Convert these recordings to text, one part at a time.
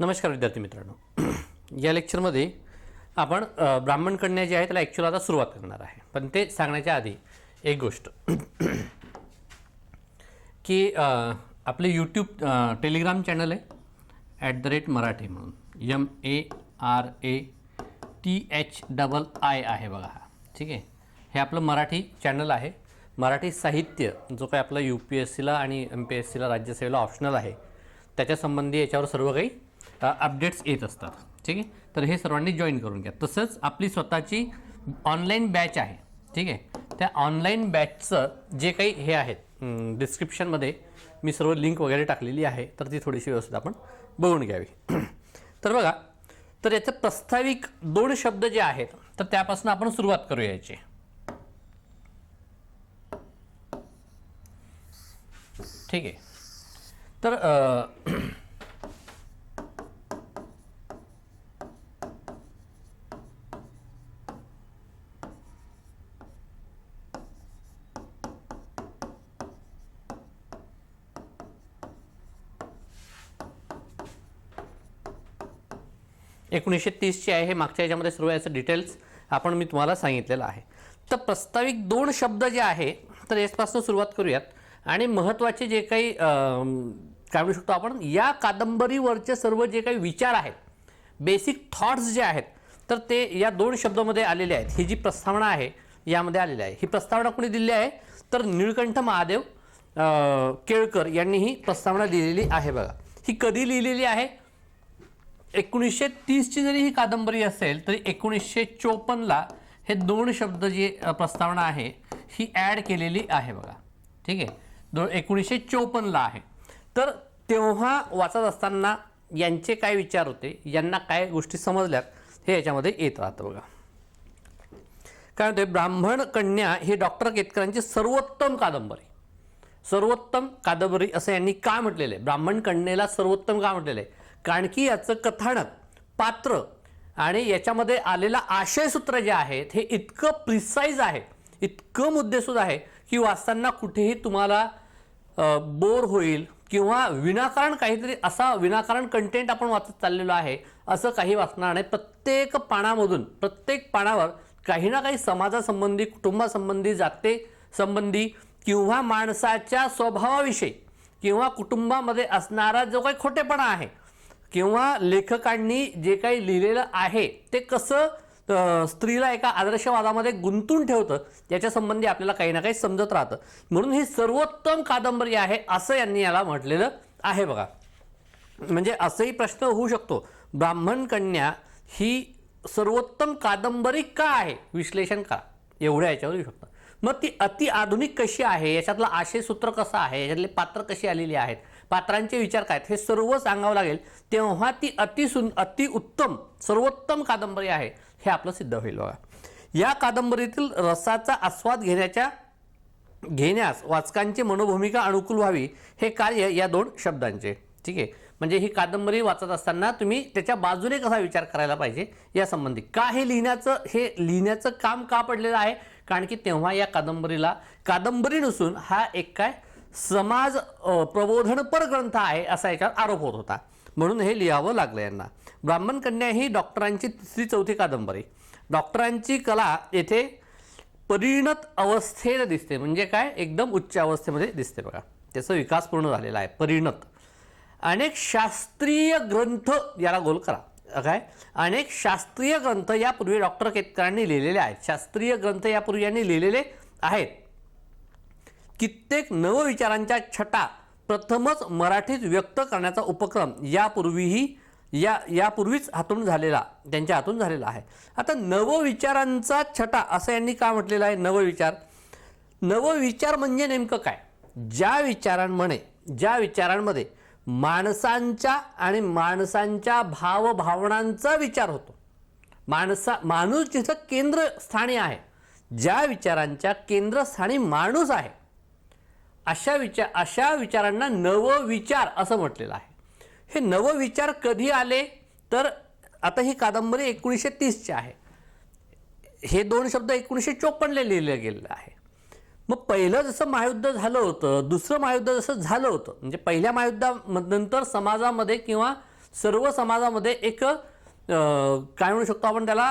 नमस्कार विद्यार्थी मित्रांनो. या लेक्चरमध्ये आपण ब्राह्मण कन्या जे आहे त्याला ॲक्च्युअल आता सुरुवात करणार आहे. पण ते सांगण्याच्या आधी एक गोष्ट. की आपले यूट्यूब टेलिग्राम चॅनल आहे ॲट द रेट मराठी म्हणून. M A R A T H double I आहे बघा हा. ठीक आहे? हे आपलं मराठी चॅनल आहे. मराठी साहित्य जो काही आपला यू पी एस सीला आणि एम पी एस सीला राज्यसेवेला ऑप्शनल आहे त्याच्यासंबंधी याच्यावर सर्व काही अपडेट्स येत असतात. ठीक आहे? तर हे सर्वांनी जॉईन करून घ्या. तसंच आपली स्वतःची ऑनलाईन बॅच आहे. ठीक आहे? त्या ऑनलाईन बॅचचं जे काही हे आहेत डिस्क्रिप्शनमध्ये मी सर्व लिंक वगैरे टाकलेली आहे. तर ती थोडीशी व्यवस्थित आपण बघून घ्यावी. तर बघा तर याचं प्रस्ताविक दोन शब्द जे आहेत तर त्यापासून आपण सुरुवात करूया याची. ठीक आहे? तर एकोणीसशे तीसची आहे. हे मागच्या याच्यामध्ये सर्व याचं डिटेल्स आपण मी तुम्हाला सांगितलेलं आहे. तर प्रस्ताविक दोन शब्द जे आहे तर याचपासून सुरुवात करूयात. आणि महत्त्वाचे जे काही काय म्हणू शकतो आपण या कादंबरीवरचे सर्व जे काही विचार आहेत बेसिक थॉट्स जे आहेत तर ते या दोन शब्दामध्ये आलेले आहेत. ही जी प्रस्तावना आहे यामध्ये आलेली आहे. ही प्रस्तावना कोणी दिली आहे? तर निळकंठ महादेव केळकर यांनी ही प्रस्तावना लिहिलेली आहे बघा. ही कधी लिहिलेली आहे? एकोणीसशे तीसची जरी ही कादंबरी असेल तरी एकोणीसशे चोपन्नला हे दोन शब्द जी प्रस्तावना आहे ही ॲड केलेली आहे बघा. ठीक आहे? दो एकोणीसशे चोपन्नला आहे. तर तेव्हा वाचत असताना यांचे काय विचार होते? यांना काय गोष्टी समजल्यात? हे याच्यामध्ये येत राहतं बघा. काय म्हणते ब्राह्मण कन्या ही डॉक्टर केतकरांची सर्वोत्तम कादंबरी. सर्वोत्तम कादंबरी असं यांनी का म्हटलेलं आहे? ब्राह्मण कन्येला सर्वोत्तम का म्हटलेलं आहे? कारण की याचं कथानक पात्र आणि याच्यामध्ये आलेलं आशयसूत्र जे आहेत हे इतकं प्रिसाईज आहे इतकं मुद्देसूद आहे की वाचताना कुठेही तुम्हाला बोर होईल किंवा विनाकारण काहीतरी असा विनाकारण कंटेंट आपण वाचत चाललेलो आहे असं काही वाचणार नाही. प्रत्येक पानामधून प्रत्येक पानावर काही ना काही समाजासंबंधी कुटुंबासंबंधी जाते संबंधी किंवा माणसाच्या स्वभावाविषयी किंवा कुटुंबामध्ये असणारा जो काही खोटेपणा आहे किंवा लेखकांनी जे काही लिहिलेलं आहे ते कसं स्त्रीला एका आदर्शवादामध्ये गुंतून ठेवतं याच्या संबंधी आपल्याला काही ना काही समजत राहतं. म्हणून ही सर्वोत्तम कादंबरी आहे असं यांनी याला म्हटलेलं आहे बघा. म्हणजे असंही प्रश्न होऊ शकतो. ब्राह्मण कन्या ही सर्वोत्तम कादंबरी का आहे? विश्लेषण का? एवढ्या याच्यावर येऊ शकतं. मग ती अति आधुनिक कशी आहे? याच्यातलं आशयसूत्र कसं आहे? याच्यातले पात्र कशी आलेली आहेत? पात्रांचे विचार काय आहेत? हे सर्व सांगावं लागेल. तेव्हा ती अति सुन सर्वोत्तम कादंबरी आहे. हे आपलं सिद्ध होईल बघा. या कादंबरीतील रसाचा आस्वाद घेण्याच्या घेण्यास वाचकांची मनोभूमिका अनुकूल व्हावी हे कार्य या दोन शब्दांचे. ठीक आहे? म्हणजे ही कादंबरी वाचत असताना तुम्ही त्याच्या बाजूने कसा विचार करायला पाहिजे या संबंधी का हे लिहिण्याचं हे लिहिण्याचं काम का पडलेलं आहे? कारण की तेव्हा या कादंबरीला कादंबरी नसून हा एक काय समाज प्रबोधनपर ग्रंथ आहे असा याच्यावर आरोप होत होता. म्हणून हे लिहावं लागलं यांना. ब्राह्मण कन्या ही डॉक्टरांची तिसरी चौथी कादंबरी. डॉक्टरांची कला येथे परिणत अवस्थेत दिसते. म्हणजे काय? एकदम उच्च अवस्थेमध्ये दिसते बघा. त्याचा विकास पूर्ण झालेला आहे. परिणत. अनेक शास्त्रीय ग्रंथ याला गोल करा. काय? अनेक शास्त्रीय ग्रंथ यापूर्वी डॉक्टर केतकरांनी लिहिलेले आहेत. शास्त्रीय ग्रंथ यापूर्वी यांनी लिहिलेले आहेत. कित्येक नवविचारांच्या छटा प्रथमच मराठीत व्यक्त करण्याचा उपक्रम यापूर्वीही या यापूर्वीच हातून झालेला त्यांच्या हातून झालेला आहे. आता नवविचारांचा छटा असं यांनी का म्हटलेलं आहे? नवविचार. नवविचार म्हणजे नेमकं काय? ज्या विचारांमध्ये ज्या विचारांमध्ये माणसांच्या आणि माणसांच्या भावभावनांचा विचार होतो. माणसा माणूस जिथं केंद्रस्थानी आहे ज्या विचारांच्या केंद्रस्थानी माणूस आहे अशा विचार अशा विचारांना नवविचार असं म्हटलेलं आहे. हे नवविचार कधी आले? तर आता ही कादंबरी एकोणीसशे तीसची आहे. हे दोन शब्द एकोणीसशे चोपन्नला लिहिले गेलेलं आहे. मग पहिलं जसं महायुद्ध झालं होतं दुसरं महायुद्ध जसं झालं होतं म्हणजे पहिल्या महायुद्धानंतर समाजामध्ये किंवा सर्व समाजामध्ये एक काय म्हणू शकतो आपण त्याला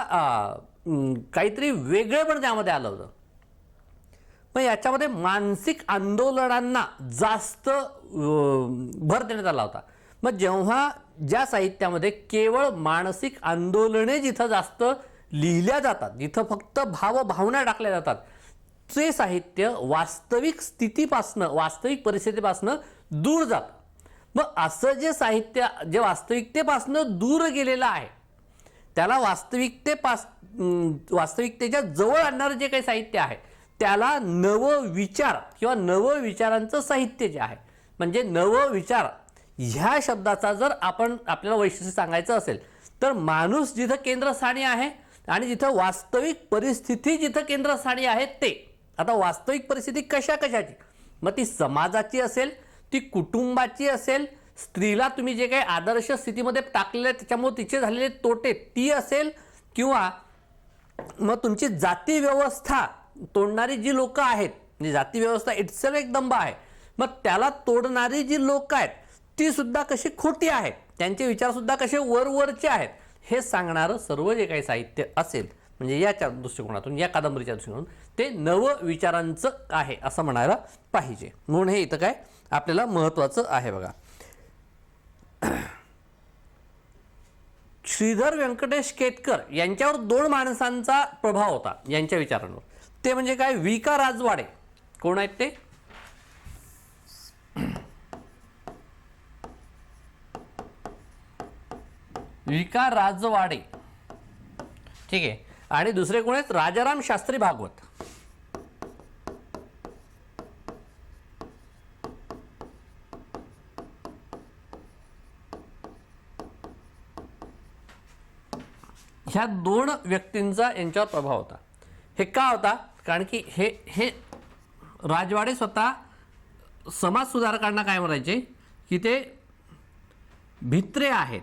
काहीतरी वेगळेपण त्यामध्ये आलं होतं. पण याच्यामध्ये मानसिक आंदोलनांना जास्त भर देण्यात आला होता. मग जेव्हा ज्या साहित्यामध्ये केवळ मानसिक आंदोलने जिथं जास्त लिहिल्या जातात जिथं फक्त भावभावना टाकल्या जातात ते साहित्य वास्तविक स्थितीपासनं वास्तविक परिस्थितीपासनं दूर जातं. मग असं जे साहित्य जे वास्तविकतेपासनं दूर गेलेलं आहे त्याला वास्तविकतेपास वास्तविकतेच्या जवळ आणणारं जे काही साहित्य आहे त्याला नवविचार किंवा नवविचारांचं साहित्य जे आहे म्हणजे नव विचार ह्या शब्दाचा जर आपण आपल्याला वैशिष्ट्य सांगायचं असेल तर माणूस जिथं केंद्रस्थानी आहे आणि जिथं वास्तविक परिस्थिती जिथं केंद्रस्थानी आहे ते. आता वास्तविक परिस्थिती कशा कशाची? मग ती समाजाची असेल ती कुटुंबाची असेल स्त्रीला तुम्ही जे काही आदर्श स्थितीमध्ये टाकलेले त्याच्यामुळे तिचे झालेले तोटे ती असेल किंवा मग तुमची जाती व्यवस्था तोडणारी जी लोक आहेत म्हणजे जाती व्यवस्था इट्सेल एक दंभ आहे मग त्याला तोडणारी जी लोक आहेत ती सुद्धा कशी खोटी आहेत? त्यांचे विचार सुद्धा कसे वरवरचे आहेत? हे सांगणारं सर्व जे काही साहित्य असेल म्हणजे याच्या दृष्टिकोनातून या कादंबरीच्या दृष्टिकोनातून ते नव विचारांचं आहे असं म्हणायला पाहिजे. म्हणून हे इथं काय आपल्याला महत्त्वाचं आहे बघा. श्रीधर व्यंकटेश केतकर यांच्यावर दोन माणसांचा प्रभाव होता यांच्या विचारांवर. ते म्हणजे काय? विका राजवाडे. कोण आहेत ते? विका राजवाडे. ठीक आहे. आणि दुसरे कोण आहेत? राजाराम शास्त्री भागवत. ह्या दोन व्यक्तींचा यांच्यावर प्रभाव होता. हे का होता? कारण की हे हे राजवाडे स्वतः समाज सुधारकांना काय म्हणायचे? की ते भित्रे आहेत.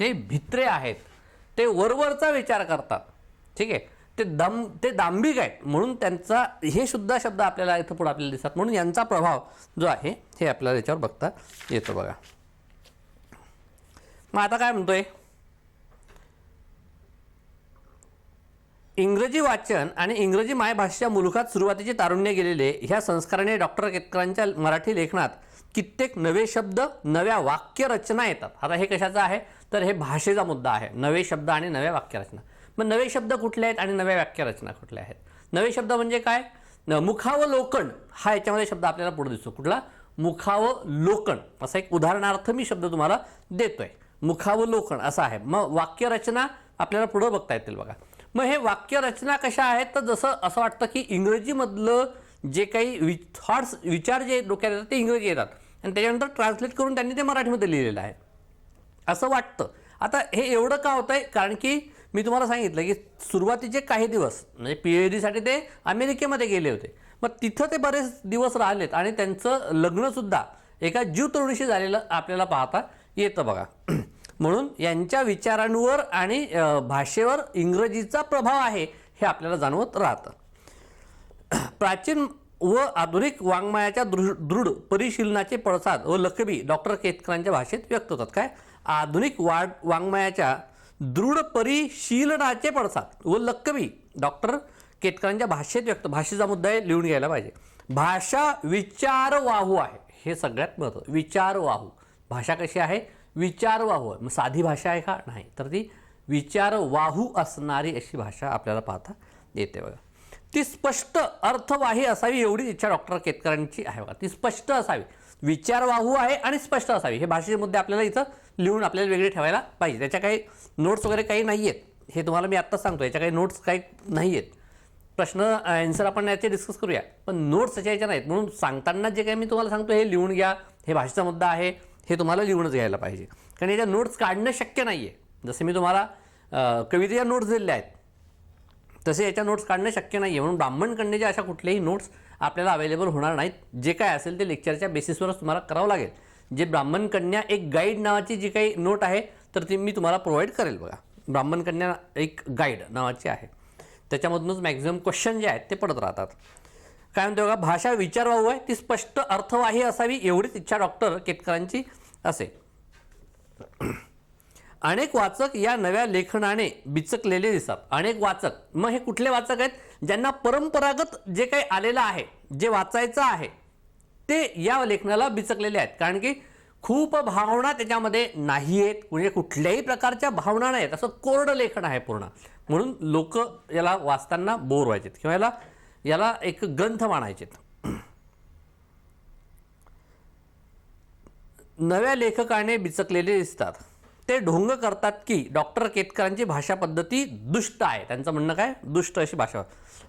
ते भित्रे आहेत. ते वरवरचा विचार करतात. ठीक आहे? ते दम ते दांभिक आहेत. म्हणून त्यांचा हे सुद्धा शब्द आपल्याला इथं पुढे आपल्याला दिसतात. म्हणून यांचा प्रभाव जो आहे हे आपल्याला याच्यावर बघता येतो बघा. मग आता काय म्हणतोय? इंग्रजी वाचन आणि इंग्रजी मायभाषेच्या मुलुखात सुरुवातीचे तारुण्य गेलेले ह्या संस्काराने डॉक्टर केतकरांच्या मराठी लेखनात कित्येक नवे शब्द नव्या वाक्यरचना येतात. आता हे कशाचं आहे? तर हे भाषेचा मुद्दा आहे. नवे शब्द आणि नव्या वाक्यरचना. मग नवे शब्द कुठले आहेत आणि नव्या वाक्यरचना कुठल्या आहेत? नवे शब्द म्हणजे काय? मुखावलोकन हा याच्यामध्ये शब्द आपल्याला पुढे दिसतो. कुठला? मुखावलोकन. असा एक उदाहरणार्थ मी शब्द तुम्हाला देतोय. मुखावलोकन असा आहे. मग वाक्यरचना आपल्याला पुढं बघता येतील बघा. मग हे वाक्यरचना कशा आहेत? तर जसं असं वाटतं की इंग्रजीमधलं जे काही वि थॉट्स विचार जे डोक्यात येतात ते इंग्रजी येतात. आणि त्याच्यानंतर ट्रान्सलेट करून त्यांनी ते मराठीमध्ये लिहिलेलं आहे. असं वाटतं. आता हे एवढं का होतं आहे कारण की मी तुम्हाला सांगितलं की सुरुवातीचे काही दिवस म्हणजे पी एच डीसाठी ते अमेरिकेमध्ये गेले होते. मग तिथं ते बरेच दिवस राहिलेत आणि त्यांचं लग्नसुद्धा एका जीव तरुणीशी झालेलं आपल्याला पाहता येतं बघा. म्हणून यांच्या विचारांवर आणि भाषेवर इंग्रजीचा प्रभाव आहे हे आपल्याला जाणवत राहतं. प्राचीन व आधुनिक वाङ्मयाच्या दृढ दृढ परिशीलनाचे पडसाद व लकबी डॉक्टर केतकरांच्या भाषेत व्यक्त होतात. काय? आधुनिक वाड वाङ्मयाच्या दृढ परिशीलनाचे पडसाद व लकबी डॉक्टर केतकरांच्या भाषेत व्यक्त भाषेचा मुद्दा आहे लिहून घ्यायला पाहिजे. भाषा विचारवाहू आहे. हे सगळ्यात महत्त्व विचारवाहू. भाषा कशी आहे? विचारवाहू. मग साधी भाषा आहे का? नाही. तर ती विचारवाहू असणारी अशी भाषा आपल्याला पाहता येते बघा. ती स्पष्ट अर्थवाही असावी एवढी इच्छा डॉक्टर केतकरांची आहे बघा. ती स्पष्ट असावी. विचारवाहू आहे आणि स्पष्ट असावी. हे भाषेचे मुद्दे आपल्याला इथं लिहून आपल्याला वेगळे ठेवायला पाहिजे. त्याच्या काही नोट्स वगैरे काही नाही आहेत हे तुम्हाला मी आत्ताच सांगतो याच्या काही नोट्स काही नाही आहेत प्रश्न आन्सर आपण याचे डिस्कस करूया. पण नोट्स याच्या याच्या नाहीत. म्हणून सांगताना जे काही मी तुम्हाला सांगतो हे लिहून घ्या. हे भाषेचा मुद्दा आहे. हे तुम्हाला लिहूनच घ्यायला पाहिजे. कारण याच्या नोट्स काढणं शक्य नाही आहे जसे मी तुम्हाला कवितेच्या नोट्स दिलेल्या आहेत. तसे याच्या नोट्स काढणं शक्य नाही आहे म्हणून ब्राह्मणकडण्याच्या अशा कुठल्याही नोट्स आपल्याला अवेलेबल होणार नाहीत. जे काय असेल ते लेक्चरच्या बेसिसवरच तुम्हाला करावं लागेल. जे ब्राह्मण कन्या एक गाईड नावाची जी काही नोट आहे तर ती मी तुम्हाला प्रोव्हाइड करेल बघा. ब्राह्मण कन्या एक गाईड नावाची आहे. त्याच्यामधूनच मॅक्झिमम क्वेश्चन जे आहेत ते पडत राहतात. काय म्हणतो बघा भाषा विचारवाहू आहे ती स्पष्ट अर्थवाही असावी एवढीच इच्छा डॉक्टर केतकरांची असे. अनेक वाचक या नव्या लेखनाने बिचकलेले दिसतात. अनेक वाचक मग हे कुठले वाचक आहेत? ज्यांना परंपरागत जे काही आलेलं आहे जे वाचायचं आहे ते या लेखनाला बिचकलेले आहेत. कारण की खूप भावना त्याच्यामध्ये नाही आहेत म्हणजे कुठल्याही प्रकारच्या भावना नाहीत असं कोरडं लेखन आहे पूर्ण. म्हणून लोक याला वाचताना बोर व्हायचेत. किंवा याला याला एक ग्रंथ मानायचेत. नव्या लेखकाने बिचकलेले दिसतात. ते ढोंग करतात की डॉक्टर केतकरांची भाषा पद्धती दुष्ट आहे. त्यांचं म्हणणं काय? दुष्ट अशी भाषा.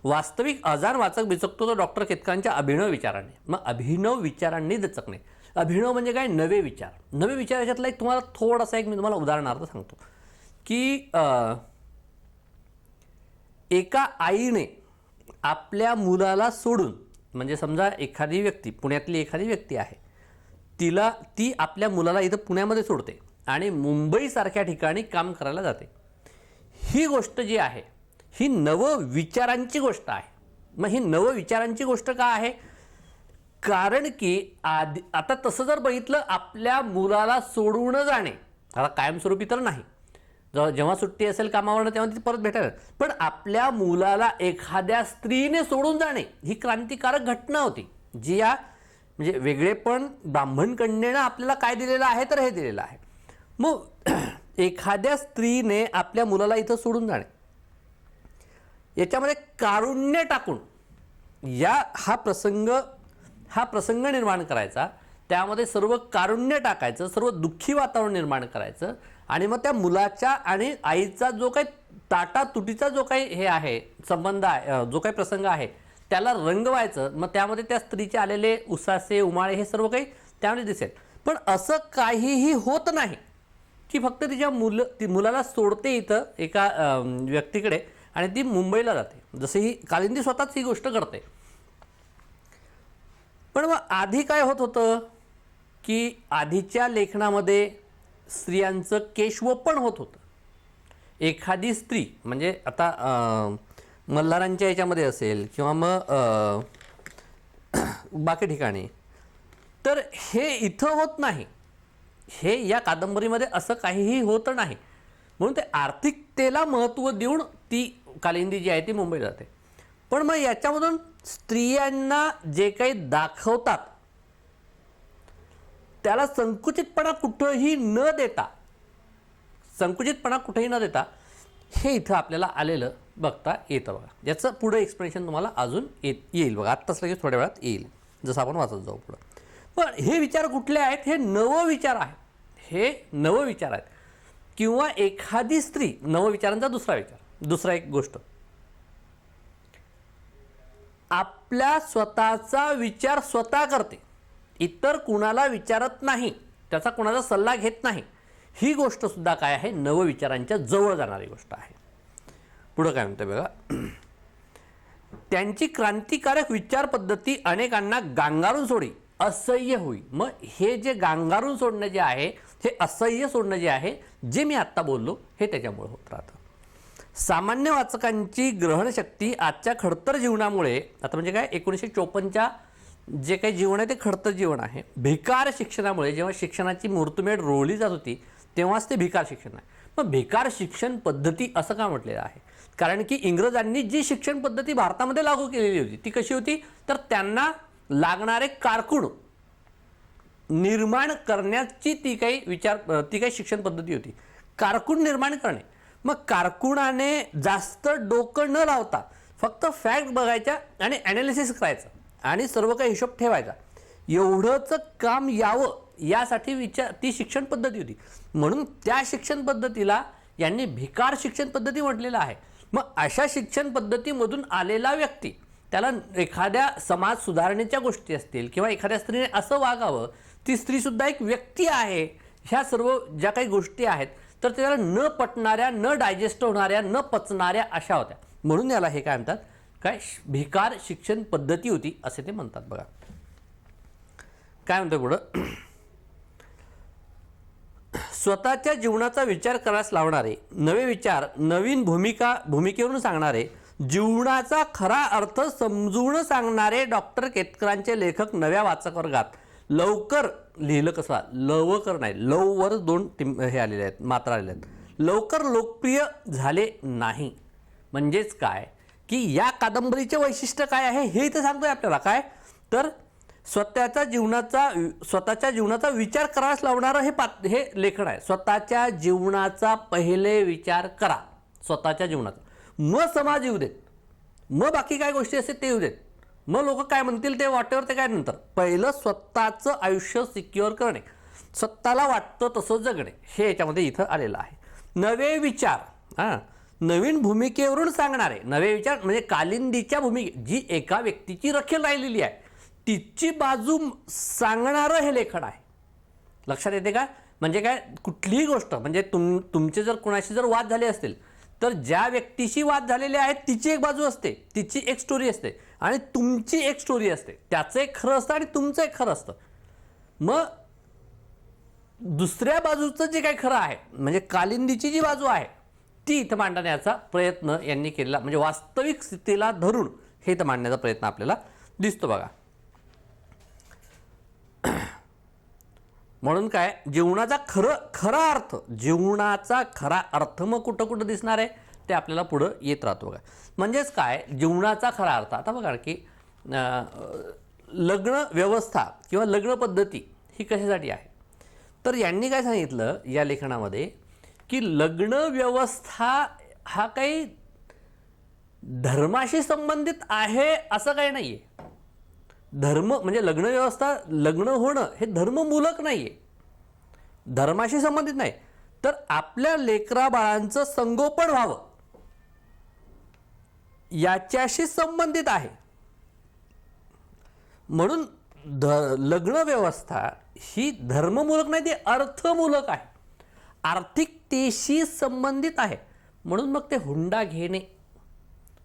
वास्तविक अजान वाचक बिचकतो तो डॉक्टर केतकरांच्या अभिनव विचाराने. मग अभिनव विचारांनी दचकणे अभिनव म्हणजे काय? नवे विचार. नवे विचार याच्यातला एक तुम्हाला थोडासा एक मी तुम्हाला उदाहरणार्थ सांगतो. की एका आईने आपल्या मुलाला सोडून म्हणजे समजा एखादी व्यक्ती पुण्यातली एखादी व्यक्ती आहे तिला ती आपल्या मुलाला इथं पुण्यामध्ये सोडते आणि मुंबईसारख्या ठिकाणी काम करायला जाते. ही गोष्ट जी आहे ही नवविचारांची गोष्ट आहे. मग ही नवविचारांची गोष्ट का आहे? कारण की आधी आता तसं जर बघितलं आपल्या मुलाला सोडून जाणे आता कायमस्वरूपी तर नाही जेव्हा सुट्टी असेल कामावरनं तेव्हा ती परत भेटायला. पण आपल्या मुलाला एखाद्या स्त्रीने सोडून जाणे ही क्रांतिकारक घटना होती जी या म्हणजे वेगळेपण ब्राह्मणकडणेनं आपल्याला काय दिलेलं आहे तर हे दिलेलं आहे. मग एखाद्या स्त्रीने आपल्या मुलाला इथं सोडून जाणे. याच्यामध्ये कारुण्य टाकून या हा प्रसंग हा प्रसंग निर्माण करायचा. त्यामध्ये सर्व कारुण्य टाकायचं सर्व दुःखी वातावरण निर्माण करायचं. आणि मग त्या मुलाच्या आणि आईचा जो काही ताटा तुटीचा जो काही हे आहे संबंध आहे जो काही प्रसंग आहे त्याला रंगवायचं मग त्यामध्ये त्या स्त्रीचे आलेले उसासे उमाळे हे सर्व काही त्यामध्ये दिसेल. पण असं काहीही होत नाही की फक्त तिच्या मुलं ती मुलाला सोडते इथं एका व्यक्तीकडे आणि ती मुंबईला जाते. जसं ही कालिंदी स्वतःच ही गोष्ट करते पण मग आधी काय होत होतं? की आधीच्या लेखनामध्ये स्त्रियांचं केशवपण होत होतं. एखादी स्त्री म्हणजे आता मल्हारांच्या याच्यामध्ये असेल किंवा मग बाकी ठिकाणी तर हे इथं होत नाही. हे या कादंबरीमध्ये असं काहीही होत नाही. म्हणून ते आर्थिकतेला महत्त्व देऊन ती कालिंदी जी आहे ती मुंबईला जाते. पण मग याच्यामधून स्त्रियांना जे काही दाखवतात त्याला संकुचितपणा कुठंही न देता संकुचितपणा कुठेही न देता हे इथं आपल्याला आलेलं बघता येतं बघा. याचं पुढं एक्सप्लेनेशन तुम्हाला अजून येत येईल बघा. आत्ताच लगेच थोड्या वेळात येईल. जसं आपण वाचत जाऊ पुढं. पण हे विचार कुठले आहेत? हे नवविचार आहेत. हे नवविचार आहेत. किंवा एखादी स्त्री नवविचारांचा दुसरा विचार. दुसरा एक गोष्ट. आपल्या स्वतःचा विचार स्वतः करते. इतर कुणाला विचारत नाही त्याचा कुणाचा सल्ला घेत नाही ही गोष्टसुद्धा काय आहे? नवविचारांच्या जवळ जाणारी गोष्ट आहे. पुढं काय म्हणतं बघा? त्यांची क्रांतिकारक विचारपद्धती अनेकांना गांगारून सोडी असह्य होई. मग हे जे गांगारून सोडणं जे आहे हे असह्य सोडणं जे आहे जे मी आत्ता बोललो हे त्याच्यामुळे होत राहतं. सामान्य वाचकांची ग्रहणशक्ती आजच्या खडतर जीवनामुळे आता म्हणजे काय? एकोणीसशे चोपन्नच्या जे काही जीवन आहे ते खडतं जीवन आहे. भिकार शिक्षणामुळे जेव्हा शिक्षणाची मूर्तमेढ रोवली जात होती तेव्हाच ते भिकार शिक्षण आहे. मग भिकार शिक्षण पद्धती असं का म्हटलेलं आहे? कारण की इंग्रजांनी जी शिक्षण पद्धती भारतामध्ये लागू केलेली होती ती कशी होती? तर त्यांना लागणारे कारकुण निर्माण करण्याची ती काही विचार ती काही शिक्षण पद्धती होती. कारकुण निर्माण करणे. मग कारकुणाने जास्त डोकं न लावता फक्त फॅक्ट बघायच्या आणि ॲनालिसिस करायचं. आणि सर्व काही हिशोब ठेवायचा. एवढंच काम यावं यासाठी विचार ती शिक्षण पद्धती होती. म्हणून त्या शिक्षण पद्धतीला यांनी भिकार शिक्षण पद्धती म्हटलेलं आहे. मग अशा शिक्षण पद्धतीमधून आलेला व्यक्ती त्याला एखाद्या समाज सुधारणेच्या गोष्टी असतील किंवा एखाद्या स्त्रीने असं वागावं ती स्त्रीसुद्धा एक व्यक्ती आहे. ह्या सर्व ज्या काही गोष्टी आहेत तर त्याला न पटणाऱ्या न डायजेस्ट होणाऱ्या न पचणाऱ्या अशा होत्या. म्हणून याला हे काय म्हणतात? काय श- भिकार शिक्षण पद्धती होती असे ते म्हणतात बघा. काय म्हणतं पुढं? स्वतःच्या जीवनाचा विचार करायला लावणारे नवे विचार नवीन भूमिका भूमिकेवरून सांगणारे जीवनाचा खरा अर्थ समजून सांगणारे डॉक्टर केतकरांचे लेखक नव्या वाचक वर्गात. लवकर लिहिलं कसं लवकर नाही लववर दोन टिम हे आलेले आहेत मात्रा आलेल्या आहेत. लवकर लोकप्रिय झाले नाही. म्हणजेच काय? की या कादंबरीचे वैशिष्ट्य काय आहे हे इथं सांगतोय आपल्याला. काय? तर स्वतःच्या जीवनाचा स्वतःच्या जीवनाचा विचार करावास लावणारं हे पात हे लेखन आहे. स्वतःच्या जीवनाचा पहिले विचार करा. स्वतःच्या जीवनाचा. मग समाज येऊ देत. मग बाकी काय गोष्टी असतील ते येऊ देत. मग लोक काय म्हणतील ते वाटेवर ते काय नंतर पहिलं स्वतःचं आयुष्य सिक्युअर करणे. स्वतःला वाटतं तसं जगणे. हे याच्यामध्ये इथं आलेलं आहे. नवे विचार. हां. नवीन भूमिकेवरून सांगणार आहे नवे विचार म्हणजे कालिंदीच्या भूमिके जी एका व्यक्तीची रखेल राहिलेली आहे तिची बाजू सांगणारं हे लेखन आहे. लक्षात येते का? म्हणजे काय? कुठलीही गोष्ट म्हणजे तुम तुमचे जर कोणाशी जर वाद झाले असतील तर ज्या व्यक्तीशी वाद झालेले आहेत तिची एक बाजू असते तिची एक स्टोरी असते आणि तुमची एक स्टोरी असते. त्याचं एक खरं असतं आणि तुमचं एक खरं असतं. मग दुसऱ्या बाजूचं जे काही खरं आहे म्हणजे कालिंदीची जी बाजू आहे ती इथं मांडण्याचा प्रयत्न यांनी केलेला म्हणजे वास्तविक स्थितीला धरून हे इथं मांडण्याचा प्रयत्न आपल्याला दिसतो बघा. म्हणून काय जीवनाचा खरं खरा अर्थ जीवनाचा खरा अर्थ मग कुठं कुठं दिसणार आहे ते आपल्याला पुढं येत राहतो बघा. म्हणजेच काय जीवनाचा खरा अर्थ आता बघा की लग्न व्यवस्था किंवा लग्न पद्धती ही कशासाठी आहे? तर यांनी काय सांगितलं या लेखनामध्ये की लग्न व्यवस्था हा काही धर्माशी संबंधित आहे असं काही नाही आहे धर्म म्हणजे लग्न व्यवस्था लग्न होणं हे धर्ममूलक नाही आहे धर्माशी संबंधित नाही. तर आपल्या लेकरा बाळांचं संगोपन व्हावं. याच्याशी संबंधित आहे. म्हणून ध लग्न व्यवस्था ही धर्ममूलक नाही ती अर्थमूलक आहे. आर्थिकतेशी संबंधित आहे. म्हणून मग ते हुंडा घेणे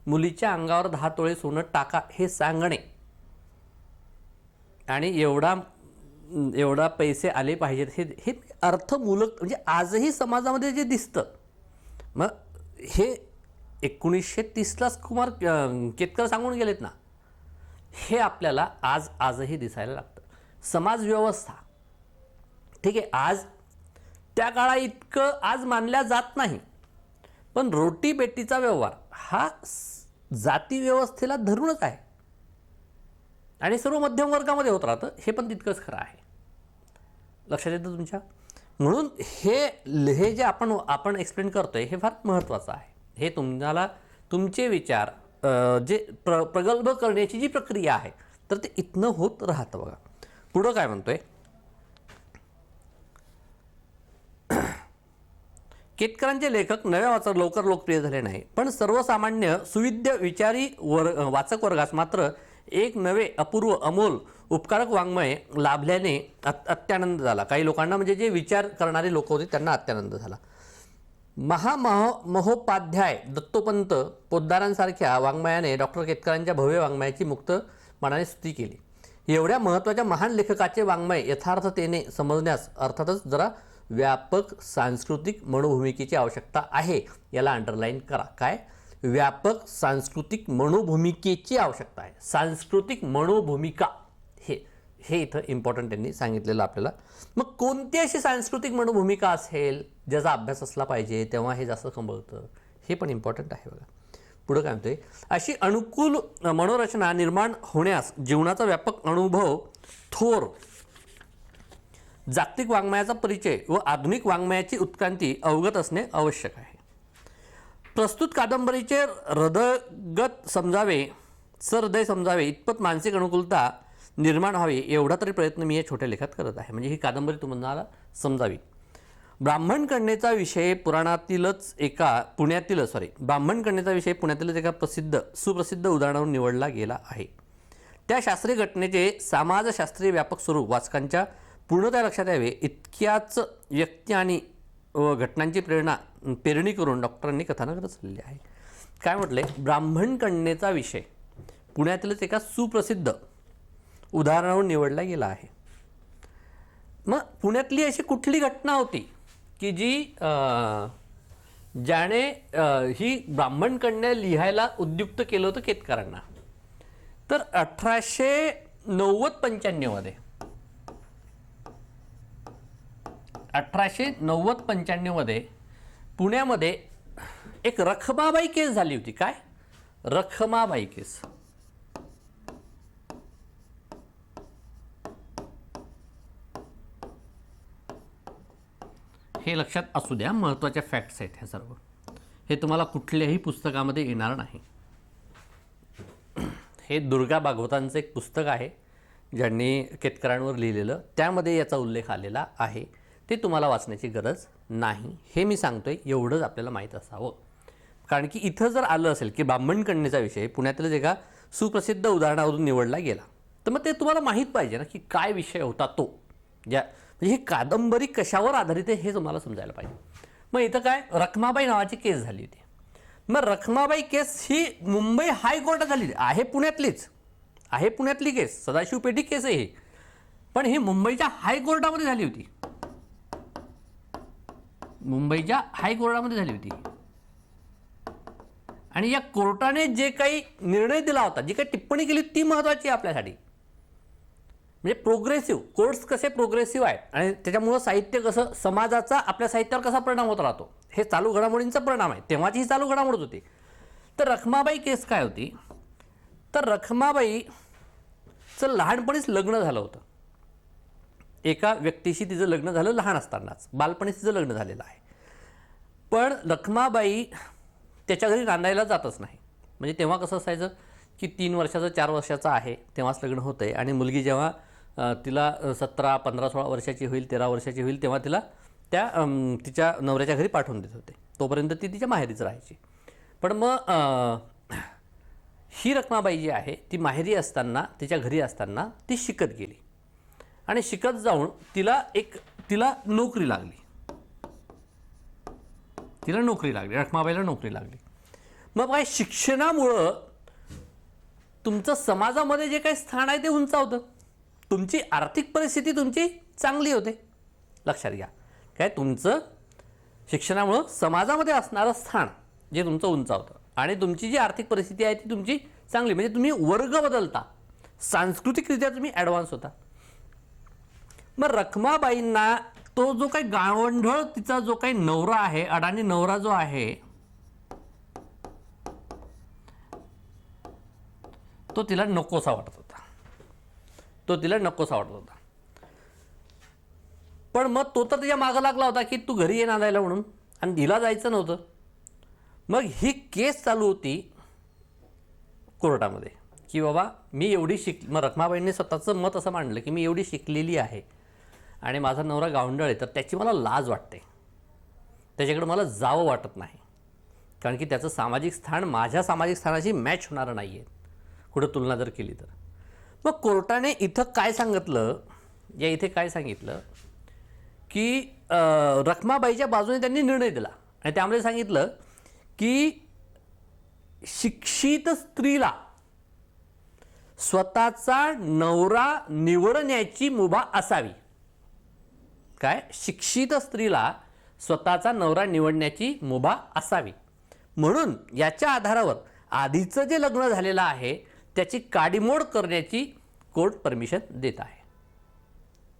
मुलीच्या अंगावर दहा तोळे सोनं टाका हे सांगणे. आणि एवढा एवढा पैसे आले पाहिजेत हे हे अर्थमूलक म्हणजे आजही समाजामध्ये जे दिसतं. मग हे एकोणीसशे तीसलाच कुमार केतकर सांगून गेलेत ना हे आपल्याला आज आजही दिसायला लागतं. समाजव्यवस्था. ठीक आहे आज त्या काळा इतकं आज मानल्या जात नाही. पण रोटी बेटीचा व्यवहार हा स- जाती व्यवस्थेला धरूनच आहे. आणि सर्व मध्यम वर्गामध्ये होत राहतं हे पण तितकंच खरं आहे. लक्षात येतं तुमच्या? म्हणून हे हे जे आपण आपण एक्सप्लेन करतो आहे हे फार महत्त्वाचं आहे. हे तुम्हाला तुमचे विचार जे प्र प्रगल्भ करण्याची जी प्रक्रिया आहे तर ते इथनं होत राहतं बघा. पुढं काय म्हणतो आहे केतकरांचे लेखक नव्या वाचक लवकर लोकप्रिय झाले नाही. पण सर्वसामान्य सुविद्य विचारी वर वाचक वर्गास मात्र एक नवे अपूर्व अमोल उपकारक वाङ्मय लाभल्याने अत अत्यानंद झाला. काही लोकांना म्हणजे जे विचार करणारे लोक होते त्यांना अत्यानंद झाला. महामहो महोपाध्याय दत्तोपंत पोद्दारांसारख्या वाङ्मयाने डॉक्टर केतकरांच्या भव्य वाङ्मयाची मुक्त मनाने स्तुती केली. एवढ्या महत्त्वाच्या महान लेखकाचे वाङ्मय यथार्थतेने समजण्यास अर्थातच जरा व्यापक सांस्कृतिक मनोभूमिकेची आवश्यकता आहे. याला अंडरलाईन करा. काय? व्यापक सांस्कृतिक मनोभूमिकेची आवश्यकता आहे. सांस्कृतिक मनोभूमिका हे हे इथं इम्पॉर्टंट त्यांनी सांगितलेलं आपल्याला. मग कोणती अशी सांस्कृतिक मनोभूमिका असेल ज्याचा अभ्यास असला पाहिजे तेव्हा हे जास्त कंबळतं हे पण इम्पॉर्टंट आहे बघा. पुढं काय म्हणतोय? अशी अनुकूल मनोरचना निर्माण होण्यास जीवनाचा व्यापक अनुभव थोर जागतिक वाङ्मयाचा परिचय व आधुनिक वाङ्मयाची उत्क्रांती अवगत असणे आवश्यक आहे. प्रस्तुत कादंबरीचे हृदयगत समजावे सहृदय समजावे इतपत मानसिक अनुकूलता निर्माण व्हावी एवढा तरी प्रयत्न मी या छोट्या लेखात करत आहे. म्हणजे ही कादंबरी तुम्हाला समजावी. ब्राह्मण कन्येचा विषय पुराणातीलच एका पुण्यातीलच सॉरी ब्राह्मण कन्येचा विषय पुण्यातीलच एका प्रसिद्ध सुप्रसिद्ध उदाहरणावर निवडला गेला आहे. त्या शास्त्रीय घटनेचे समाजशास्त्रीय व्यापक स्वरूप वाचकांच्या पूर्णतः लक्षात यावे. इतक्याच व्यक्ती आणि व घटनांची प्रेरणा पेरणी करून डॉक्टरांनी कथानक रचलेली आहे. काय म्हटले? ब्राह्मण कन्येचा विषय. पुण्यातीलच एका सुप्रसिद्ध उदाहरणावरून निवडला गेला आहे. मग पुण्यातली अशी कुठली घटना होती की जी ज्याने ही ब्राह्मण कन्या लिहायला उद्युक्त केलं होतं केतकरांना? तर अठराशे नव्वद पंच्याण्णवमध्ये अठराशे नव्वद पंच्याण्णवमध्ये पुण्यामध्ये एक रखमाबाई केस झाली होती. काय? रखमाबाई केस. हे लक्षात असू द्या महत्त्वाच्या फॅक्ट्स आहेत ह्या सर्व. हे तुम्हाला कुठल्याही पुस्तकामध्ये येणार नाही. हे दुर्गा भागवतांचं एक पुस्तक आहे ज्यांनी केतकरांवर लिहिलेलं. त्यामध्ये याचा उल्लेख आलेला आहे. ते तुम्हाला वाचण्याची गरज नाही. हे मी सांगतो आहे एवढंच आपल्याला माहीत असावं. कारण की इथं जर आलं असेल की ब्राह्मण विषय पुण्यातीलच एका सुप्रसिद्ध उदाहरणावरून निवडला गेला तर मग ते तुम्हाला माहीत पाहिजे ना की काय विषय होता तो. ज्या म्हणजे ही कादंबरी कशावर आधारित आहे हे तुम्हाला समजायला पाहिजे. मग इथं काय? रखमाबाई नावाची केस झाली होती. मग रखमाबाई केस ही मुंबई हायकोर्टात झाली. आहे पुण्यातलीच. आहे पुण्यातली केस. सदाशिवपेठी केस आहे ही. पण ही मुंबईच्या हायकोर्टामध्ये झाली होती. मुंबईच्या हायकोर्टामध्ये झाली होती. आणि या कोर्टाने जे काही निर्णय दिला होता जी काही टिप्पणी केली ती महत्त्वाची आहे आपल्यासाठी. म्हणजे प्रोग्रेसिव्ह कोर्ट्स कसे प्रोग्रेसिव्ह आहेत आणि त्याच्यामुळं साहित्य कसं समाजाचा आपल्या साहित्यावर कसा परिणाम होत राहतो हे चालू घडामोडींचा परिणाम आहे. तेव्हाची ही चालू घडामोड होती. तर रखमाबाई केस काय होती? तर रखमाबाईचं लहानपणीच लग्न झालं होतं. एका व्यक्तीशी तिचं लग्न झालं लहान असतानाच. बालपणीच तिचं लग्न झालेलं आहे. पण लखमाबाई त्याच्या घरी नांदायला जातच नाही. म्हणजे तेव्हा कसं असायचं की तीन वर्षाचं चार वर्षाचं आहे तेव्हाच लग्न होतं आहे आणि मुलगी जेव्हा तिला सतरा पंधरा सोळा वर्षाची होईल तेरा वर्षाची होईल तेव्हा तिला त्या तिच्या नवऱ्याच्या घरी पाठवून देत होते. तोपर्यंत ती तिच्या माहेरीच राहायची. पण मग ही रखमाबाई जी आहे ती माहेरी असताना तिच्या घरी असताना ती शिकत गेली. आणि शिकत जाऊन तिला एक तिला नोकरी लागली. तिला नोकरी लागली रखमाबाईला नोकरी लागली. मग काय शिक्षणामुळं तुमचं समाजामध्ये जे काही स्थान आहे ते उंचावतं. तुमची आर्थिक परिस्थिती तुमची चांगली होते. लक्षात घ्या. काय? तुमचं शिक्षणामुळं समाजामध्ये असणारं स्थान जे तुमचं उंचावतं. आणि तुमची जी आर्थिक परिस्थिती आहे ती तुमची चांगली. म्हणजे तुम्ही वर्ग बदलता. सांस्कृतिकरित्या तुम्ही ॲडव्हान्स होता. मग रखमाबाईंना तो जो काही गावंढळ तिचा जो काही नवरा आहे अडाणी नवरा जो आहे तो तिला नकोसा वाटत होता. तो तिला नकोसा वाटत होता. पण मग तो तर तिच्या मागं लागला होता की तू घरी ये नांदायला म्हणून. आणि तिला जायचं नव्हतं. मग ही केस चालू होती कोर्टामध्ये. की बाबा मी एवढी शिक मग रखमाबाईंनी स्वतःचं मत असं मांडलं की मी एवढी शिकलेली आहे. आणि माझा नवरा गावंडळ आहे तर त्याची मला लाज वाटते. त्याच्याकडे मला जावं वाटत नाही. कारण की त्याचं सामाजिक स्थान माझ्या सामाजिक स्थानाशी मॅच होणारं नाही आहे कुठं तुलना जर केली तर. मग कोर्टाने इथं काय सांगितलं? या इथे काय सांगितलं? की रखमाबाईच्या बाजूने त्यांनी निर्णय दिला. आणि त्यामध्ये सांगितलं की शिक्षित स्त्रीला स्वतःचा नवरा निवडण्याची मुभा असावी. काय? शिक्षित स्त्रीला स्वतःचा नवरा निवडण्याची मुभा असावी. म्हणून याच्या आधारावर आधीचं जे लग्न झालेलं आहे त्याची काडीमोड करण्याची कोर्ट परमिशन देत आहे.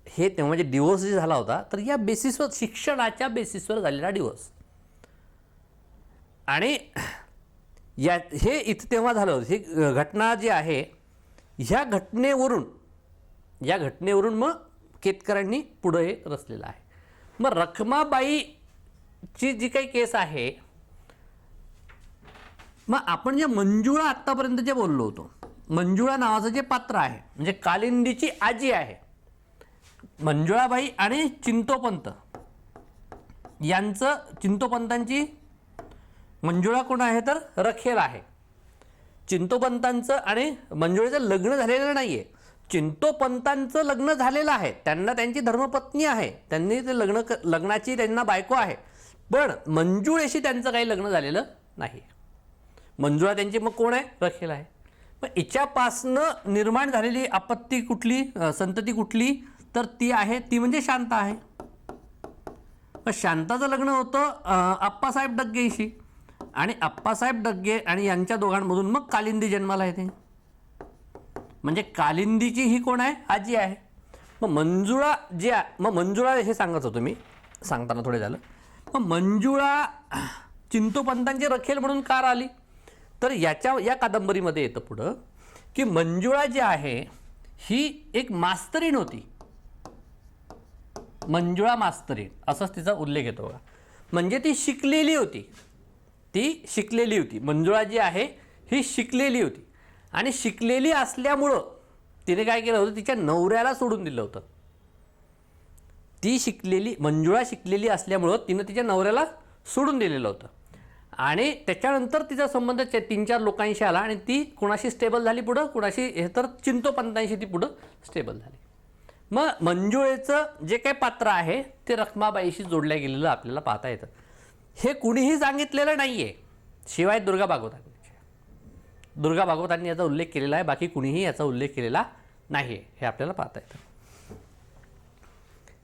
हे तेव्हा म्हणजे डिवोर्स जे झाला होता तर या बेसिसवर शिक्षणाच्या बेसिसवर झालेला डिवोर्स आणि या हे इथं तेव्हा झालं हे घटना जी आहे ह्या घटनेवरून या घटनेवरून मग केतकरांनी पुढे रचलेला रचलेलं आहे. मग रखमाबाईची जी काही केस आहे मग आपण जे मंजुळा आत्तापर्यंत जे बोललो होतो मंजुळा नावाचं जे पात्र आहे म्हणजे कालिंदीची आजी आहे मंजुळाबाई आणि चिंतोपंत यांचं चिंतोपंतांची मंजुळा कोण आहे तर रखेल आहे. चिंतोपंतांचं आणि मंजुळेचं लग्न झालेलं नाही आहे चिंतोपंतांचं लग्न झालेलं आहे. त्यांना त्यांची धर्मपत्नी आहे. त्यांनी ते लग्न क लग्नाची त्यांना बायको आहे. पण मंजुळेशी त्यांचं काही लग्न झालेलं नाही. मंजुळा त्यांची मग कोण आहे? रखेल आहे. मग हिच्यापासनं निर्माण झालेली आपत्ती कुठली संतती कुठली? तर ती आहे ती म्हणजे शांत आहे. मग शांताचं लग्न होतं आप्पासाहेब डग्गेशी. आणि आप्पासाहेब डग्गे आणि यांच्या दोघांमधून मग कालिंदी जन्माला येते. म्हणजे कालिंदीची ही कोण आहे? आजी आहे. मग मंजुळा जी आहे मग मंजुळा हे सांगत होतो मी. सांगताना थोडे झालं. मग मंजुळा चिंतोपंतांची रखेल म्हणून कार आली. तर याच्या या कादंबरीमध्ये येतं पुढं की मंजुळा जी आहे ही एक मास्तरीण होती. मंजुळा मास्तरीण. असाच तिचा उल्लेख येतो बघा. म्हणजे ती शिकलेली होती. ती शिकलेली होती. मंजुळा जी आहे ही शिकलेली होती. आणि शिकलेली असल्यामुळं तिने काय केलं होतं? तिच्या नवऱ्याला सोडून दिलं होतं. ती शिकलेली मंजुळा शिकलेली असल्यामुळं तिनं तिच्या नवऱ्याला सोडून दिलेलं होतं. आणि त्याच्यानंतर तिचा संबंध चे- तीन चार लोकांशी आला आणि ती कुणाशी स्टेबल झाली पुढं? कुणाशी हे तर चिंतोपंतांशी ती पुढं स्टेबल झाली. मग मंजुळेचं जे काही पात्र आहे ते रखमाबाईशी जोडल्या गेलेलं आपल्याला पाहता येतं. हे कुणीही सांगितलेलं नाही आहे शिवाय दुर्गा भागवतांनी. दुर्गा भागवतांनी याचा उल्लेख केलेला आहे बाकी कुणीही याचा उल्लेख केलेला नाही हे आपल्याला पाहता येतं.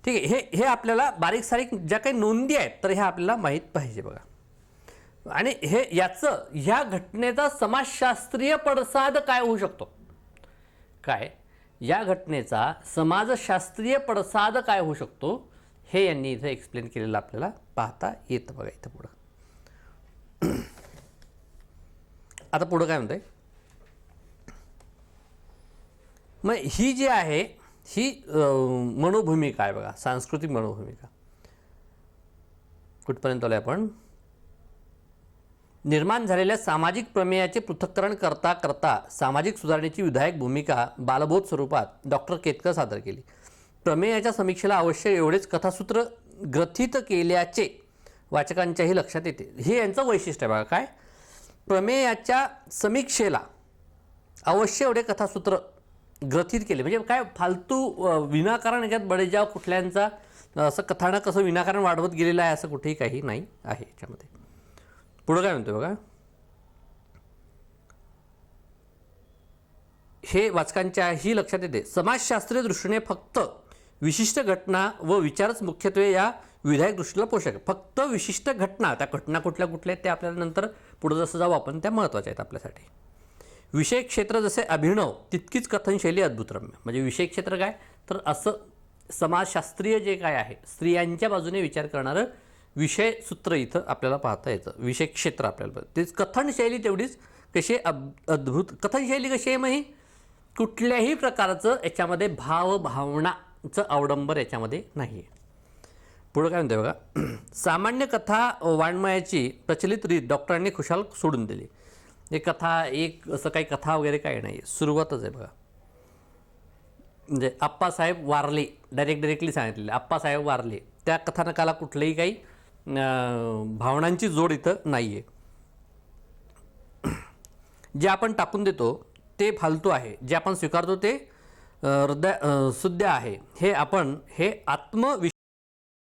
ठीक आहे हे हे आपल्याला बारीक सारीक ज्या काही नोंदी आहेत तर ह्या आपल्याला माहीत पाहिजे बघा. आणि हे याचं ह्या घटनेचा समाजशास्त्रीय पडसाद काय होऊ शकतो? काय? या घटनेचा समाजशास्त्रीय पडसाद काय होऊ शकतो? हे यांनी इथं एक्सप्लेन केलेलं आपल्याला पाहता येतं बघा इथं पुढं. आता पुढं काय म्हणतंय? मग ही जी आहे ही मनोभूमिका आहे बघा सांस्कृतिक मनोभूमिका. कुठपर्यंत आलोय आपण? निर्माण झालेल्या सामाजिक प्रमेयाचे पृथक्करण करता करता सामाजिक सुधारणेची विधायक भूमिका बालबोध स्वरूपात डॉक्टर केतकर सादर केली. प्रमेयाच्या समीक्षेला अवश्य एवढेच कथासूत्र ग्रथित केल्याचे वाचकांच्याही लक्षात येते. हे यांचं वैशिष्ट्य आहे बघा. काय? प्रमेयाच्या समीक्षेला अवश्य एवढे कथासूत्र ग्रथित केले. म्हणजे काय फालतू विनाकारण याच्यात बडेजाव कुठल्यांचा असं कथानक असं विनाकारण वाढवत गेलेलं आहे असं कुठेही काही नाही आहे याच्यामध्ये. पुढं काय म्हणतो बघा? हे वाचकांच्याही लक्षात येते. समाजशास्त्रीय दृष्टीने फक्त विशिष्ट घटना व विचारच मुख्यत्वे या विधायक दृष्टीला पोषक आहे. फक्त विशिष्ट घटना त्या घटना कुठल्या कुठल्या आहेत त्या आपल्याला नंतर पुढं जसं जाऊ आपण त्या महत्त्वाच्या आहेत आपल्यासाठी. विषय क्षेत्र जसे अभिनव तितकीच कथनशैली अद्भुतरम्य. म्हणजे विषय क्षेत्र काय? तर असं समाजशास्त्रीय जे काय आहे स्त्रियांच्या बाजूने विचार करणारं विषय सूत्र इथं आपल्याला पाहता येतं. विषय क्षेत्र आपल्याला तेच कथनशैली तेवढीच कशी अब अद्भुत कथनशैली कशी आहे मग ही कुठल्याही प्रकारचं याच्यामध्ये भावभावनाचं अवडंबर याच्यामध्ये नाही आहे पुढं काय म्हणते बघा. सामान्य कथा वाङ्मयाची प्रचलित रीत डॉक्टरांनी खुशाल सोडून दिली. एक कथा एक असं काही कथा वगैरे काही नाही सुरुवातच आहे बघा. म्हणजे आप्पासाहेब वारले डायरेक्ट डायरेक्टली सांगितलेले आप्पासाहेब वारले. त्या कथानकाला कुठलंही काही भावनांची जोड इथं नाही आहे जे आपण टाकून देतो ते फालतू आहे. जे आपण स्वीकारतो ते हृदय अं, शुद्ध आहे. हे आपण हे आत्मविश्वास